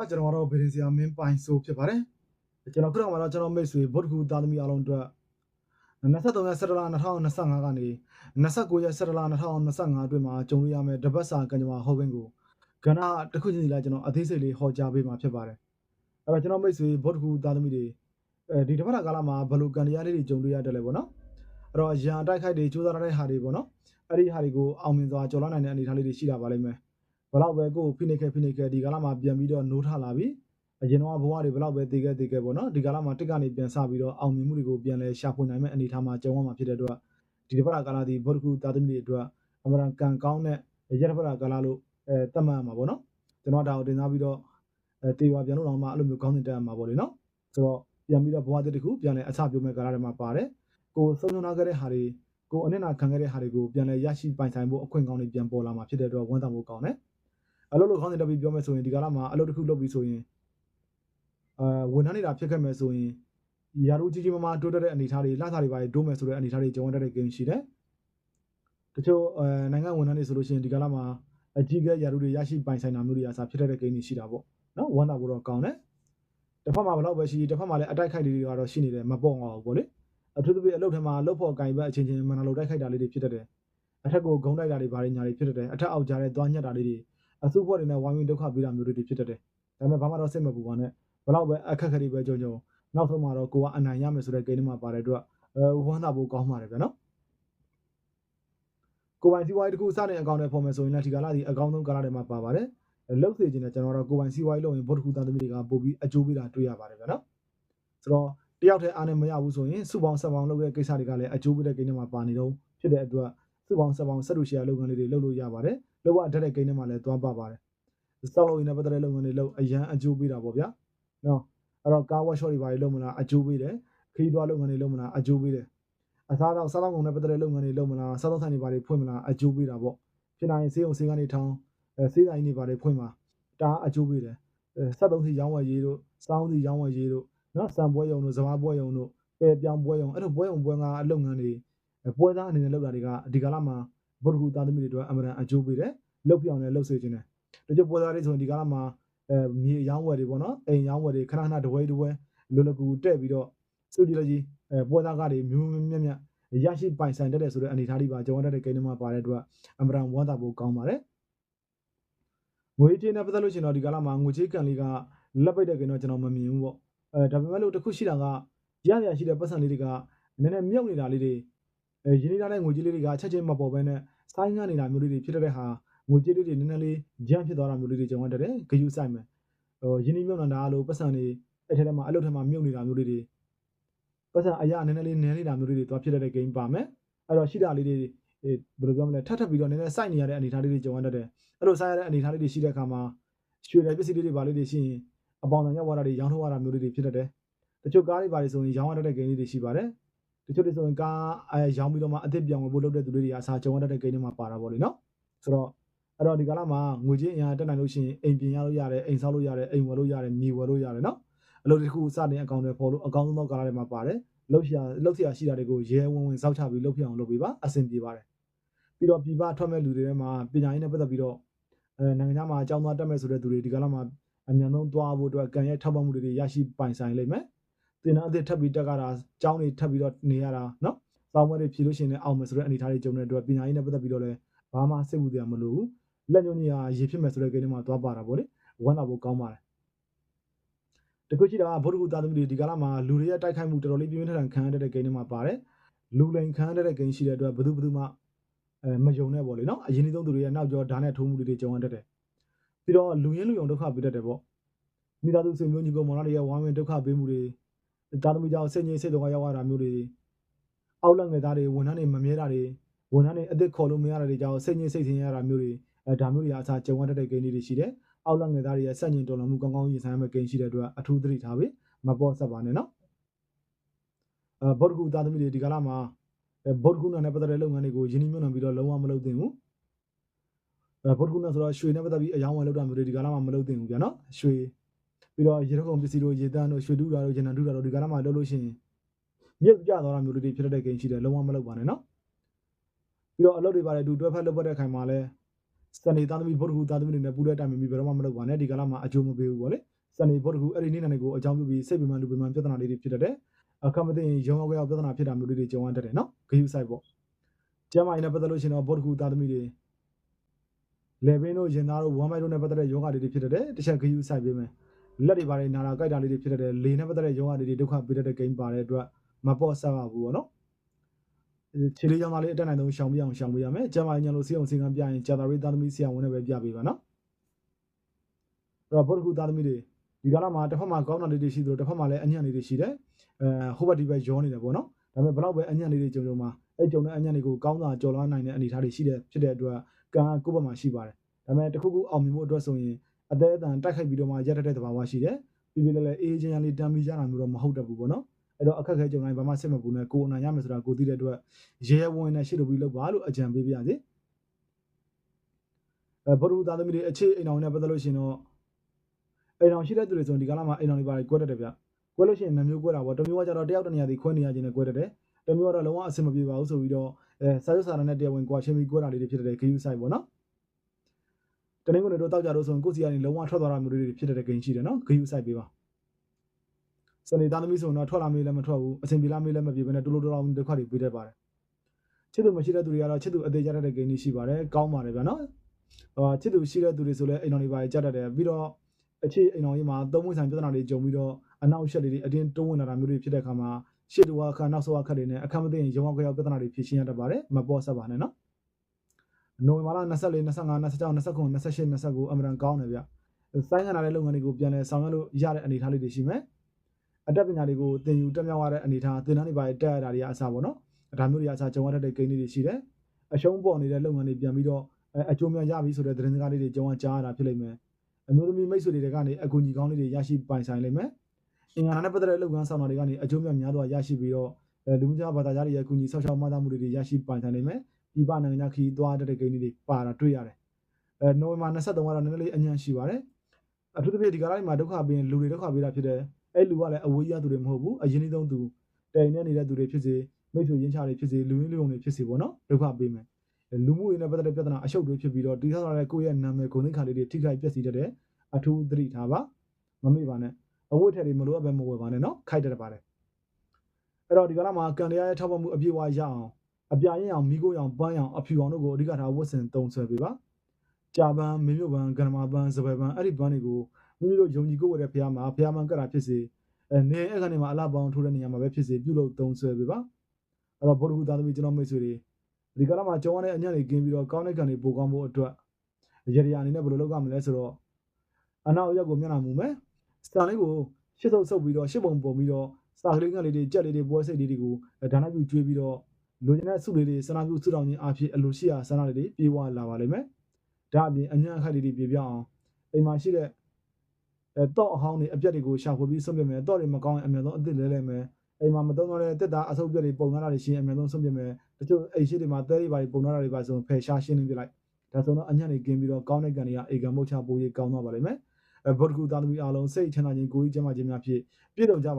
ပါကျွန်တော်ကတော့ဗီဒီဆရာမင်းပိုင်ဆိုဖြစ်ပါတယ်ကျွန်တော်ခုတော့မှာတော့ကျွန်တော်မိတ်ဆွေဗုဒ္ဓဂူသားသမီးအားလုံးအတွက်23ရက်17လ2025ကနေ29ရက်17လ2025အတွင်းမှာကြုံရရမယ့်တပတ်စာကံကြမ္မာဟောခင်းကိုကဏ္ဍတစ်ခုချင်းစီလိုက်ကျွန်တော်အသေးစိတ်လေးဟောကြားပေးမှာဖြစ်ပါတယ်အဲ့တော့ကျွန်တော်မိတ်ဆွေဗုဒ္ဓဂူသားသမီးတွေအဲဒီတပတ်တာကာလမှာဘယ်လိုကံတရားလေးတွေကြုံတွေ့ရတယ်လဲပေါ့နော်အဲ့တော့ရန်အတိုက်ခိုက်တွေစူးစမ်းရတဲ့ဟာတွေပေါ့နော်အဲ့ဒီဟာတွေကိုအောင်မြင်စွာကျော်လွှားနိုင်တဲ့အနေအထားလေးတွေရှိတာပါလိမ့်မယ် ဘယ်တော့ပဲကိုယ်ဖိနေခဲ့ဖိနေခဲ့ဒီကာလမှာပြန်ပြီးတော့နိုးထလာပြီအရင်တော့ဘဝတွေဘယ်တော့ပဲတည်ခဲ့တည်ခဲ့ပေါ့နော်ဒီကာလမှာတစ်ကနေပြန်စပြီးတော့အောင်မြင်မှုတွေကိုပြန်လဲရှာဖွေနိုင်မဲ့အနေအထားမှာကြုံရမှာဖြစ်တဲ့အတွက်ဒီတစ်ပတ်တာကာလဒီဗုဒ္ဓဂူသားသမီးတွေအတွက်အမှန်တန်ကံကောင်းတဲ့ရတစ်ပတ်တာကာလလို့အဲတတ်မှတ်မှာပေါ့နော်ကျွန်တော်ဒါကိုတင်စားပြီးတော့အဲတေဝါပြန်လို့တော့မှအဲ့လိုမျိုးကောင်းတင်တက်မှာပေါ့လေနော်ဆိုတော့ပြန်ပြီးတော့ဘဝတစ်ခုပြန်လဲအချပြုမဲ့ကာလတွေမှာပါတယ်ကိုဆုံးရှုံးထားခဲ့တဲ့ဟာတွေကိုအနစ်နာခံခဲ့တဲ့ဟာတွေကိုပြန်လဲရရှိပိုင်ဆိုင်ဖို့အခွင့်ကောင်းတွေပြန်ပေါ်လာမှာဖြစ်တဲ့အတွက်ဝန်ဆောင်မှုကောင်းတယ် အလုပ်လုပ်ခေါင်းစဉ်တက်ပြီးပြောမယ်ဆိုရင်ဒီကာလမှာအလုပ်တစ်ခုလုပ်ပြီးဆိုရင်အဲဝန်ထမ်းနေတာဖြစ်ခဲ့မယ်ဆိုရင်ရာထူးကြီးကြီးမားမားတိုးတက်တဲ့အနေအထားတွေလှစားတွေပါဒိုးမယ်ဆိုတဲ့အနေအထားတွေကြုံရတဲ့ဂိမ်းရှိတယ်တချို့အဲနိုင်ငံဝန်ထမ်းတွေဆိုလို့ရှိရင်ဒီကာလမှာအကြီးကဲရာထူးတွေရရှိပိုင်ဆိုင်တာမျိုးတွေအစားဖြစ်တဲ့ဂိမ်းတွေရှိတာပေါ့နော်ဝန်တာဖို့တော့ကောင်းတယ်တစ်ဖက်မှာဘယ်တော့ပဲရှိတစ်ဖက်မှာလည်းအတိုက်ခိုက်တွေကတော့ရှိနေတယ်မပေါ့အောင်ပေါ့လေအထူးသဖြင့်အလုပ်ထဲမှာလုပ်ဖို့အကင်ဘက်အချင်းချင်းမနာလို့တိုက်ခိုက်တာလေးတွေဖြစ်တတ်တယ်အထက်ကိုဂုံတိုက်တာတွေဘာတွေညာတွေဖြစ်တတ်တယ်အထက်အောက်ကြားတဲ့သွားညက်တာလေးတွေ အစုဖွဲ့တွေနဲ့ဝိုင်းဝန်းဒုက္ခပေးတာမျိုးတွေဖြစ်တတ်တယ်ဒါပေမဲ့ဘာမှတော့စိတ်မပူပါနဲ့ဘလောက်ပဲအခက်အခဲတွေပဲကြုံကြုံနောက်ဆုံးမှာတော့ကိုကအနိုင်ရမယ်ဆိုတဲ့ဂိမ်းမှာပါတဲ့အတွက်အဲဝမ်းသာဖို့ကောင်းပါတယ်ဗျာနော်ကိုပိုင်စီးပွားရေးတစ်ခုစတဲ့အကောင့်တွေဖော်မယ်ဆိုရင်လည်းဒီကာလဒီအကောင့်ဆုံးကာလတွေမှာပါပါတယ်လှုပ်စေခြင်းနဲ့ကျွန်တော်တို့ကိုပိုင်စီးပွားရေးလုပ်ရင်ဘုတ်တစ်ခုသားသမီးတွေကပို့ပြီးအကျိုးပေးတာတွေ့ရပါတယ်ဗျာနော်ဆိုတော့တယောက်တည်းအားနဲ့မရဘူးဆိုရင်စုပေါင်းဆက်ပေါင်းလုပ်တဲ့ကိစ္စတွေကလည်းအကျိုးပေးတဲ့ဂိမ်းတွေမှာပါနေတော့ဖြစ်တဲ့အတွက်စုပေါင်းဆက်ပေါင်းဆက်လို့ရှိရလုပ်ငန်းလေးတွေလုပ်လို့ရပါတယ် လုပ်ရတတ်တဲ့ဂိမ်းတွေမှာလည်းသွားပါပါတယ်စောက်လို့ရင်းနဲ့ပတ်သက်တဲ့လုပ်ငန်းတွေလုပ်အရန်အကျိုးပေးတာပေါ့ဗျာနော်အဲ့တော့ကားဝက်ရှော့တွေပါလုပ်မလားအကျိုးပေးတယ်ခရီးသွားလုပ်ငန်းတွေလုပ်မလားအကျိုးပေးတယ်အစားတော့စားတော့ကုန်နဲ့ပတ်သက်တဲ့လုပ်ငန်းတွေလုပ်မလားစားတော့ဆိုင်တွေပါတွေဖွင့်မလားအကျိုးပေးတာပေါ့ဖြစ်နိုင်စေးအောင်စေးကနေထောင်းအဲစေးဆိုင်တွေပါတွေဖွင့်မှာဒါအကျိုးပေးတယ်အဲဆက်သုံးစီရောင်းဝယ်ရေးတို့စောင်းစီရောင်းဝယ်ရေးတို့နော်စံပွဲယုံတို့စဘာပွဲယုံတို့ပဲပြောင်းပွဲယုံအဲ့လိုပွဲယုံပွဲငါအလုပ်ငန်းတွေပွဲသားအနေနဲ့လုပ်တာတွေကဒီကာလမှာ ဗုဒ္ဓဂူသားသမီးတွေအတွက်အမှန်တန်အကျိုးပေးတယ်လုတ်ပြောင်းနဲ့လုတ်ဆွေးခြင်းတယ်တချို့ပွဲသားတွေဆိုရင်ဒီကာလမှာအဲမြေရောင်းဝယ်တွေပေါ့နော်အိမ်ရောင်းဝယ်တွေခဏခဏတဝဲတဝဲလွယ်လွယ်ကူကူတက်ပြီးတော့စုကြည့်လိုက်ကြီးအဲပွဲသားကတွေမျိုးမျိုးမြတ်မြတ်ရရှိပိုင်ဆိုင်တတ်တဲ့ဆိုတဲ့အနေအထားလေးပါကျွန်တော်တို့တဲ့ကိန်းထဲမှာပါတဲ့အတွက်အမှန်တန်ဝမ်းသာဖို့ကောင်းပါတယ်ငွေကြေးနဲ့ပတ်သက်လို့ရှိရင်တော့ဒီကာလမှာငွေကြေးကန်လေးကလက်ပိတ်တဲ့ကိန်းတော့ကျွန်တော်မမြင်ဘူးပေါ့အဲဒါပေမဲ့လို့တစ်ခုရှိတာကရရရှိတဲ့ပတ်စံလေးတွေကနည်းနည်းမြုပ်နေတာလေးတွေအဲ ရင်းနှီးထားတဲ့ငွေကြေးလေးတွေကချက်ချင်းမပေါ်ဘဲနဲ့ဆိုင်းငှနေတာမျိုးလေးတွေဖြစ်တဲ့ဟာငွေကြေးလေးတွေနည်းနည်းလေးဂျမ်းဖြစ်သွားတာမျိုးလေးတွေကြုံရတတ်တယ်ဂယူဆိုင်မယ်ဟိုရင်းနှီးမြုပ်နှံတာလို့ပတ်စံတွေအဲ့ထဲမှာအလုပ်ထဲမှာမြုပ်နေတာမျိုးလေးတွေပတ်စံအရာနည်းနည်းလေးနည်းနေတာမျိုးလေးတွေသွားဖြစ်တဲ့ game ပါမယ်အဲ့တော့ရှိတာလေးတွေဘယ်လိုပြောမလဲထပ်ထပ်ပြီးတော့နည်းနည်းစိုက်နေရတဲ့အနေအထားလေးတွေကြုံရတတ်တယ်အဲ့လိုစိုက်ရတဲ့အနေအထားလေးတွေရှိတဲ့အခါမှာရွှေတယ်ပစ္စည်းလေးတွေပါလေးတွေရှိရင်အပေါင်တန်ရောက်သွားတာတွေရောင်းထုတ်ရတာမျိုးလေးတွေဖြစ်တတ်တယ်တချို့ကားတွေပါတွေဆိုရင်ရောင်းရတတ်တဲ့ game လေးတွေရှိပါတယ်တ ချို့တွေဆိုရင်ကားအဲရောင်းပြီးတော့မှအသစ်ပြောင်းဝင်ဖို့လုပ်တဲ့သူတွေတွေအစားကြုံရတတ်တဲ့ game တွေမှာပါတာပေါ့လေနော်ဆိုတော့အဲ့တော့ဒီကာလမှာငွေချင်းအရာတက်နိုင်လို့ရှိရင်အိမ်ပြင်ရလို့ရတယ်အိမ်ဆောက်လို့ရတယ်အိမ်ဝယ်လို့ရတယ်မြေဝယ်လို့ရတယ်နော်အလုပ်တစ်ခုစတင်အကောင့်တွေပေါ်လို့အကောင့်ဆုံးသောကာလတွေမှာပါတယ်လုပ်ရလုပ်ရရှိတာတွေကိုရဲဝံဝင်စောက်ချပြီးလုပ်ပြအောင်လုပ်ပေးပါအဆင်ပြေပါတယ်ပြီးတော့ပြည်ပထွက်မဲ့လူတွေထဲမှာပညာရေးနဲ့ပတ်သက်ပြီးတော့အဲနိုင်ငံခြားမှာအကြောင်းသားတက်မဲ့ဆိုတဲ့သူတွေဒီကာလမှာအမြန်ဆုံးသွားဖို့အတွက်ကံရဲ့ထောက်ပံ့မှုတွေရရှိပိုင်ဆိုင်လိမ့်မယ် တင်တဲ့အသစ်ထပ်ပြီးတက်ကြတာအကြောင်းတွေထပ်ပြီးတော့နေရတာနော်စောင်းမတွေဖြေလို့ရှိရင်လည်းအောင်မယ်ဆိုတဲ့အနေအထားတွေကြုံတဲ့အတွက်ပညာရေးနဲ့ပတ်သက်ပြီးတော့လည်းဘာမှစိတ်ဝင်စားမလို့ဘူးလက်ညှိုးကြီးဟာရေဖြစ်မဲ့ဆိုတဲ့ကိန်းတွေမှာသွားပါတာပေါ့လေဝမ်းသာဖို့ကောင်းပါတယ်တခုရှိတာဗုဒ္ဓဂူသားသမီးတွေဒီကာလမှာလူတွေရဲ့တိုက်ခိုက်မှုတော်တော်လေးပြင်းပြင်းထန်ထန်ခံရတဲ့ကိန်းတွေမှာပါတယ်လူလိန်ခံရတဲ့ကိန်းရှိတဲ့အတွက်ဘယ်သူဘယ်သူမှအဲမယုံနဲ့ပေါ့လေနော်အရင်ဆုံးသူတွေရဲ့နောက်ကျောဓာတ်နဲ့ထိုးမှုတွေကြုံရတတ်တယ်ပြီးတော့လူရင်းလူယုံဒုက္ခပေးတတ်တယ်ပေါ့မိသားစုဆွေမျိုးညီကောင်မောင်နှမတွေရဲ့ဝမ်းဝင်ဒုက္ခပေးမှုတွေ သားသမီးကြောင့်စိတ်ငြိမ်စိတ်တော်ရောက်ရတာမျိုးတွေအောက်လက်ငယ်သားတွေဝန်ထမ်းတွေမမြဲတာတွေဝန်ထမ်းတွေအသက်ခေါ်လို့မရတာတွေကြောင့်စိတ်ငြိမ်စိတ်ဆင်းရတာမျိုးတွေအဲဒါမျိုးတွေအစားကြုံရတတ်တဲ့ဂိမ်းတွေရှိတယ်။အောက်လက်ငယ်သားတွေရဲ့စက်ညင်တော်တော်မှုကောင်းကောင်းရင်ဆိုင်ရမယ့်ဂိမ်းရှိတဲ့အတွက်အထူးသတိထားပြီးမပေါ်ဆက်ပါနဲ့နော်။အဲဘော့ဒ်ကူသားသမီးတွေဒီကလာမှာဘော့ဒ်ကူနဲ့ပတ်သက်တဲ့လုပ်ငန်းတွေကိုယင်းနှိမ့်မြုံနှံပြီးတော့လုံးဝမလုပ်သင့်ဘူး။အဲဘော့ဒ်ကူနဲ့ဆိုတော့ရွှေနဲ့ပတ်သက်ပြီးအယောင်းဝယ်လုပ်တာမျိုးတွေဒီကလာမှာမလုပ်သင့်ဘူးဗျာနော်။ရွှေ ပြီးတော့ရေထုံကုန်ပစ္စည်းတို့ရေတန်းတို့ရွှေတူတာတို့ဂျန်နန်တူတာတို့ဒီကလာမှာလုပ်လို့ရှိရင်မြုပ်ကြသွားတာမျိုးတွေဖြစ်တဲ့ဂိမ်းရှိတယ်လုံးဝမလုပ်ပါနဲ့နော်။ပြီးတော့အလုပ်တွေပါတယ်တူတွဲဖက်လုပ်ပတ်တဲ့ခိုင်မှာလဲစနေသားသမီးဗုဒ္ဓဟူသားသမီးတွေနဲ့ပူတဲ့တိုင်မီဘယ်တော့မှမလုပ်ပါနဲ့ဒီကာလမှာအကျိုးမပေးဘူးပေါ့လေစနေဗုဒ္ဓဟူအဲ့ဒီနေ့နဲ့ကိုအကြောင်းပြုပြီးစိတ်ပင်ပန်းလူပင်ပန်းပြဿနာလေးတွေဖြစ်တတ်တယ်အခက်မသိရင်ရုံရောက်ရောက်ပြဿနာဖြစ်တာမျိုးလေးတွေကြုံရတတ်တယ်နော်ဂယုဆိုင်ပေါ့ကျမ်းမာရေးနဲ့ပတ်သက်လို့ရှိရင်တော့ဗုဒ္ဓဟူသားသမီးတွေလေဘင်းတို့ရင်သားတို့ဝမ်းမိုက်တို့နဲ့ပတ်သက်တဲ့ယောဂတွေဖြစ်တတ်တယ်တစ်ချက်ဂယုဆိုင်ပေးမယ် လက်တွေပါတယ်နာတာကြိုက်တာလေးတွေဖြစ်တတ်တယ်လေနဲ့ပတ်သက်တဲ့ယောဂတွေဒုက္ခပေးတတ်တဲ့ဂိမ်းပါတဲ့အတွက်မပေါ့ဆက်ပါဘူးပေါ့နော်ခြေလေးကြောင့်သားလေးအတက်နိုင်ဆုံးရှောင်ပြအောင်ရှောင်ပေးရမယ်။ကျမညာလို့စီအောင်စီကံပြရင်ကြာတာရေးသားသမီးဆရာဝန်နဲ့ပဲပြပေးပါနော်။အဲ့တော့ဘုဒ္ဓခုသားသမီးတွေဒီကာလမှာတစ်ဖက်မှာကောင်းတာလေးတွေရှိသလိုတစ်ဖက်မှာလည်းအညံ့လေးတွေရှိတယ်။အဲဟိုဘက်ဒီဘက်ရောနေတယ်ပေါ့နော်။ဒါပေမဲ့ဘလောက်ပဲအညံ့လေးတွေကြုံကြုံမှာအဲ့ကြုံတဲ့အညံ့တွေကိုကောင်းတာကြော်လွှမ်းနိုင်တဲ့အနေအထားတွေရှိတဲ့ဖြစ်တဲ့အတွက်ကံကိုယ့်ဘက်မှာရှိပါတယ်။ဒါပေမဲ့တစ်ခုခုအောင်မြင်ဖို့အတွက်ဆိုရင် အသေးအတန်တိုက်ခိုက်ပြီးတော့မှရက်တက်တဲ့သဘာဝရှိတယ်။ပြီးပြီးလည်းလည်းအေးချမ်းချမ်းလေးတမ်းပြီးကြတာမျိုးတော့မဟုတ်တတ်ဘူးပေါ့နော်။အဲ့တော့အခက်အခဲကြုံတိုင်းဘာမှစစ်မပူနဲ့ကိုယ်အနိုင်ရမယ်ဆိုတာကိုသိတဲ့အတွက်ရဲရဲဝံ့ဝံ့နဲ့ရှေ့လိုပြီးလောက်ပါလို့အကြံပေးပြရစီအဲဘုရုသားသမီးတွေအခြေအိမ်အောင်နဲ့ပတ်သက်လို့ရှိရင်တော့အိမ်အောင်ရှိတဲ့သူတွေဆိုရင်ဒီကာလမှာအိမ်အောင်တွေပါတယ်ကွဲတတ်တယ်ဗျကွဲလို့ရှိရင်နှမျိုးကွဲတာပေါ့တစ်မျိုးကကြတော့တယောက်တစ်နေရာစီခွဲနေရခြင်းနဲ့ကွဲတတ်တယ်တစ်မျိုးကတော့လုံးဝအဆင်မပြေပါဘူးဆိုပြီးတော့အဲစာရုပ်စာတမ်းနဲ့တရားဝင်ကွာရှင်းပြီးကွဲတာလေးတွေဖြစ်တဲ့ဂိမ်းဆိုင်ပေါ့နော် တနင်္ဂနွေတို့တောက်ကြတော့ဆိုရင်ကိုယ်စီကနေလုံးဝထွက်သွားတာမျိုးတွေဖြစ်တဲ့ဂိမ်းရှိတယ်နော်ဂိမ်းဆိုင်ပေးပါစနေသားသမီးဆိုရင်တော့ထွက်လာမေးလည်းမထွက်ဘူးအဆင်ပြေလာမေးလည်းမပြေဘဲနဲ့တူလိုတူလောင်ဒုက္ခတွေပေးတတ်ပါတယ်ချစ်သူမရှိတဲ့သူတွေကတော့ချစ်သူအသေးကြတဲ့ဂိမ်းကြီးရှိပါတယ်ကောင်းပါတယ်ဗျာနော်ဟိုချစ်သူရှိတဲ့သူတွေဆိုလည်းအိမ်တော်တွေပါကြတတ်တယ်ပြီးတော့အခြေအိမ်တော်ကြီးမှာသုံးဝင်ဆိုင်ပြဿနာတွေကြုံပြီးတော့အနောက်ရှက်တွေအတင်းတိုးဝင်လာတာမျိုးတွေဖြစ်တဲ့အခါမှာရှစ်တူအခါနောက်ဆုံးအခါတွေနဲ့အခက်မသိရင်ရုံအောင်ကြောက်ပြဿနာတွေဖြစ်ရှင်းရတတ်ပါတယ်မပေါ်ဆက်ပါနဲ့နော် နိုဝင်ဘာလ24 25 26 29 28 29အမရန်ကောင်းတယ်ဗျစိုင်းခန္ဓာတဲ့လုပ်ငန်းတွေကိုပြန်လဲဆောင်ရွက်လို့ရတဲ့အနေအထားလေးတွေရှိမယ်အတတ်ပညာတွေကိုသင်ယူတက်မြောက်ရတဲ့အနေအထားသင်တန်းတွေပါတက်ရတာတွေအစားပေါ့နော်ဒါမျိုးတွေအစားကြုံရတဲ့ဂိမ်းလေးတွေရှိတယ်အရှုံးပေါ်နေတဲ့လုပ်ငန်းတွေပြန်ပြီးတော့အဲအကျိုးများရပြီဆိုတဲ့သတင်းစကားလေးတွေကြုံရကြားရတာဖြစ်လိမ့်မယ်အမျိုးသမီးမိတ်ဆွေတွေကနေအကူအညီကောင်းလေးတွေရရှိပိုင်ဆိုင်လိမ့်မယ်အင်္ဂါနာနဲ့ပတ်သက်တဲ့လုပ်ငန်းဆောင်တာတွေကနေအကျိုးများများစွာရရှိပြီးတော့အဲလူမှုခြားဘာသာကြားတွေရဲ့အကူအညီဆောက်ရှောက်မှတ်သားမှုတွေရရှိပိုင်ဆိုင်လိမ့်မယ် ဒီပနိုင်ငံခီးသွားတဲ့ဂိမ်းလေးတွေပါတာတွေ့ရတယ်အဲနိုဝင်ဘာ23ကတော့နည်းနည်းလေးအညံ့ရှိပါတယ်အထူးသဖြင့်ဒီကာလတွေမှာဒုက္ခပေးရင်လူတွေဒုက္ခပေးတာဖြစ်တယ်အဲလူကလည်းအဝေးရသူတွေမဟုတ်ဘူးအရင်ဆုံးသူတိုင်နေနေတဲ့သူတွေဖြစ်စေမိတ်ဆွေရင်းချတွေဖြစ်စေလူရင်းလူုံတွေဖြစ်စေပေါ့နော်ဒုက္ခပေးမယ်လူမှုရေးနဲ့ပတ်သက်တဲ့ပြဿနာအရှုပ်တွေဖြစ်ပြီးတော့တိဆောက်လာတဲ့ကိုယ့်ရဲ့နာမည်ဂုဏ်သိက္ခာလေးတွေထိခိုက်ပျက်စီးတတ်တဲ့အထူးသတိထားပါမမေ့ပါနဲ့အဝတ်ထည်တွေမလိုအပ်ပဲမဝယ်ပါနဲ့နော်ခိုက်တတ်ပါတယ်အဲ့တော့ဒီကလာမှာကံတရားရဲ့ထောက်ပံ့မှုအပြည့်အဝရအောင် အပြရင်အောင်မိကိုအောင်ပန်းအောင်အဖြူအောင်တို့ကိုအဓိကထားဝတ်ဆင်သုံးဆွဲပေးပါကြာပန်းမင်းမျိုးပန်းကဏ္ဍမပန်းစပယ်ပန်းအဲ့ဒီပန်းတွေကိုမိမိတို့ယုံကြည်ကိုယ်ဝယ်တဲ့ဖရားမှာဖရားမှန်ကတာဖြစ်စေအဲနေအဲ့ကနေမှာအလားပေါင်းထိုးတဲ့နေရာမှာပဲဖြစ်စေပြုလုပ်သုံးဆွဲပေးပါအဲ့တော့ဗုဒ္ဓဟူသားသမီးကျွန်တော်မိတ်ဆွေတွေဒီကလာမှာကြောင်းရတဲ့အညံ့တွေกินပြီးတော့ကောင်းတဲ့ကံတွေပိုကောင်းဖို့အတွက်ရရအနေနဲ့ဘယ်လိုလုပ်ရမလဲဆိုတော့အနောက်ရက်ကိုမျက်နှာမူမယ်စတန်လေးကိုရှစ်ဆုပ်ဆုပ်ပြီးတော့ရှစ်ပုံပုံပြီးတော့စာကလေးကလေးတွေကြက်လေးတွေပွဲစိတ်လေးတွေကိုဒါနပြုကျွေးပြီးတော့ လူကျင်တဲ့စုလေးတွေစနာပြုစုတောင်းခြင်းအဖြစ်အလိုရှိရာဆန္ဒလေးတွေပြေးဝလာပါလိမ့်မယ်ဒါအပြင်အညံ့အခက်လေးတွေပြေပြအောင်အိမ်မှာရှိတဲ့အဲတော့အဟောင်းတွေအပြက်တွေကိုရှာဖွေပြီးဆုံးပြမယ်တော့တွေမကောင်းရင်အများဆုံးအစ်စ်လဲလဲမယ်အိမ်မှာမသုံးတော့တဲ့တက်တာအဆုပ်ပြက်တွေပုံထားတာတွေရှင်းအများဆုံးဆုံးပြမယ်တချို့အိမ်ရှိတွေမှာတဲတွေပါပုံထားတာတွေပါဆိုဖယ်ရှားရှင်းနေပြလိုက်ဒါဆိုတော့အညံ့တွေกินပြီးတော့ကောင်းတဲ့ကံတွေကအေကံမုတ်ချပိုးရေးကောင်းသွားပါလိမ့်မယ်အဲဗုဒ္ဓကူသားသမီးအားလုံးစိတ်ချမ်းသာခြင်းကိုယ်ကြီးကျမ်းမာခြင်းများဖြင့်ပြည့်စုံကြပါ